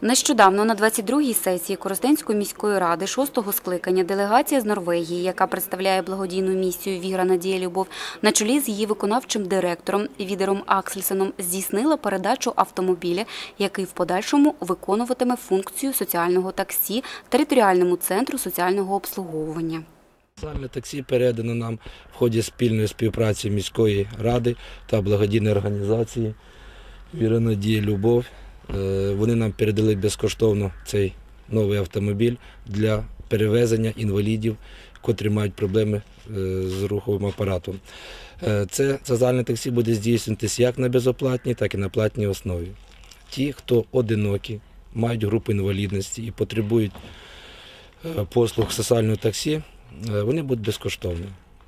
Нещодавно на 22-й сесії Коростенської міської ради шостого скликання делегація з Норвегії, яка представляє благодійну місію Віра Надія Любов, на чолі з її виконавчим директором Відером Аксельсеном здійснила передачу автомобіля, який в подальшому виконуватиме функцію соціального таксі територіальному центру соціального обслуговування. Саме таксі передано нам в ході спільної співпраці міської ради та благодійної організації Віра Надія Любов. Е, Вони нам передали безкоштовно цей новий автомобіль для перевезення інвалідів, котрі мають проблеми е, з руховим апаратом. Е, Це соціальне таксі буде здійснюватися як на безоплатній, так і на платній основі. Ті, хто одинокі, мають групу інвалідності і потребують послуг соціального таксі, вони будуть безкоштовно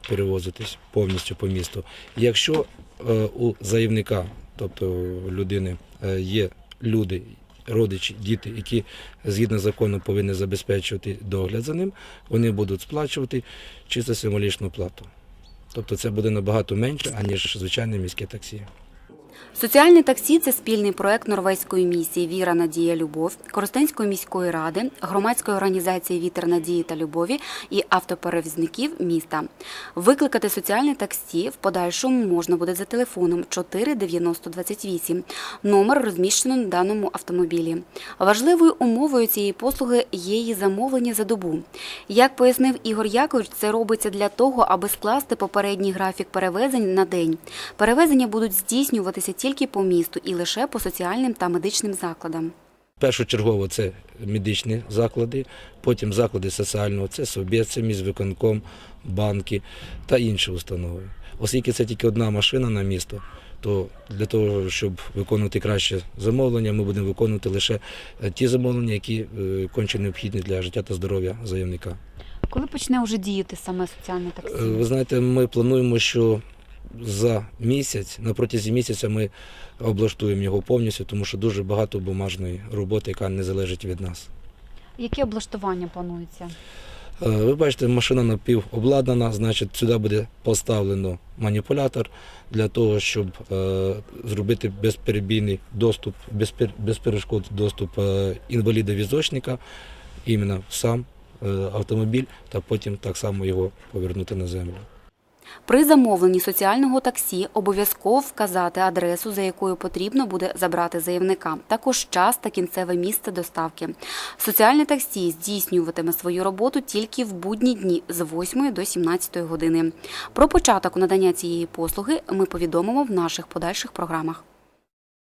перевозитись повністю по місту. Якщо у заявника, тобто у людини, є люди, родичі, діти, які згідно закону повинні забезпечувати догляд за ним, вони будуть сплачувати чисто символічну плату. Тобто це буде набагато менше, аніж звичайне міське таксі. Соціальне таксі це спільний проект норвезької місії Віра Надія Любов, Коростенської міської ради, громадської організації Вітер Надії та Любові і автоперевізників міста. Викликати соціальне таксі в подальшому можна буде за телефоном 49028. Номер розміщено на даному автомобілі. Важливою умовою цієї послуги є її замовлення за добу. Як пояснив Ігор Якович, це робиться для того, аби скласти попередній графік перевезень на день. Перевезення будуть здійснюватися тільки по місту і лише по соціальним та медичним закладам. Першочергово це медичні заклади, потім заклади соціального, це Совбез, це міськвиконком, банки та інші установи. Оскільки це тільки одна машина на місто, то для того, щоб виконувати краще замовлення, ми будемо виконувати лише е, ті замовлення, які е, конче необхідні для життя та здоров'я заявника. Коли почне вже діяти саме соціальне таксі? Е, Ви знаєте, ми плануємо, що за місяць, на протязі місяця ми облаштуємо його повністю, тому що дуже багато бумажної роботи, яка не залежить від нас. Яке облаштування планується? Е, Ви бачите, машина напівобладнана, значить, сюди буде поставлено маніпулятор для того, щоб е, зробити безперебійний доступ, без перешкод доступ е, інваліда-візочника іменно сам автомобіль, та потім так само його повернути на землю. При замовленні соціального таксі обов'язково вказати адресу, за якою потрібно буде забрати заявника, також час та кінцеве місце доставки. Соціальне таксі здійснюватиме свою роботу тільки в будні дні з 8 до 17 години. Про початок надання цієї послуги ми повідомимо в наших подальших програмах.